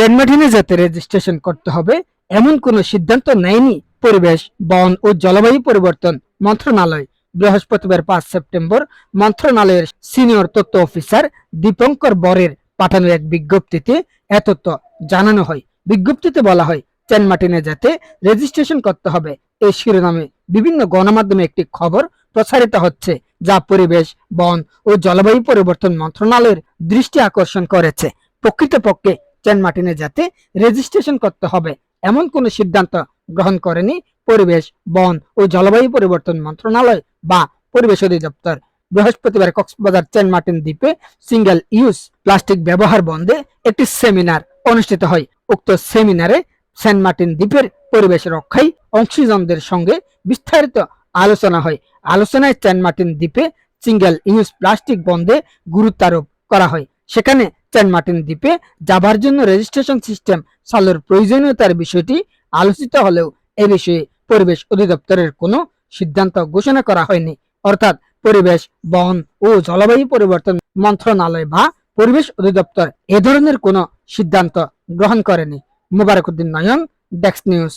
চেনমাটিনে যাতে রেজিস্ট্রেশন করতে হবে, এমন কোনো সিদ্ধান্ত নেয়নি পরিবেশ, বন ও জলবায়ু পরিবর্তন মন্ত্রণালয়। বৃহস্পতিবার পাঁচ সেপ্টেম্বর মন্ত্রণালয়ের সিনিয়র তথ্য অফিসার দীপঙ্কর বরের পাঠানো এক বিজ্ঞপ্তিতে এ তথ্য জানানো হয়। বিজ্ঞপ্তিতে বলা হয় চেনমাটিনে যাতে রেজিস্ট্রেশন করতে হবে। এই শিরোনামে বিভিন্ন গণমাধ্যমে একটি খবর প্রচারিত হচ্ছে, যা পরিবেশ, বন ও জলবায়ু পরিবর্তন মন্ত্রণালয়ের দৃষ্টি আকর্ষণ করেছে। প্রকৃতপক্ষে চেনমাটিনে যাতে রেজিস্ট্রেশন করতে হবে। এমন কোনো সিদ্ধান্ত গ্রহণ করেনি পরিবেশ, বন ও জলবায়ু পরিবর্তন মন্ত্রণালয় বা পরিবেশ অধিদপ্তর। বৃহস্পতিবার কক্সবাজার চেনমার্টিন দ্বীপে সিঙ্গেল ইউজ প্লাস্টিক ব্যবহার বন্ধে একটি সেমিনার অনুষ্ঠিত হয়। উক্ত সেমিনারে সেন্ট মার্টিন দ্বীপের পরিবেশ রক্ষায় অংশীজনদের সঙ্গে বিস্তারিত আলোচনা হয়। আলোচনায় সেন্ট মার্টিন দ্বীপে সিঙ্গেল ইউজ প্লাস্টিক বন্ধে গুরুত্ব আরোপ করা হয়। সেখানে সেন্ট মার্টিন দ্বীপে যাবার জন্য রেজিস্ট্রেশন সিস্টেম চালুর প্রয়োজনীয়তার বিষয়টি আলোচিত হলেও এ বিষয়ে পরিবেশ অধিদপ্তরের কোনো সিদ্ধান্ত ঘোষণা করা হয়নি। অর্থাৎ পরিবেশ, বন ও জলবায়ু পরিবর্তন মন্ত্রণালয় বা পরিবেশ অধিদপ্তর এ ধরনের কোনো সিদ্ধান্ত গ্রহণ করেনি। মুবারকুদ্দিন নয়ন ডেস্ক নিউজ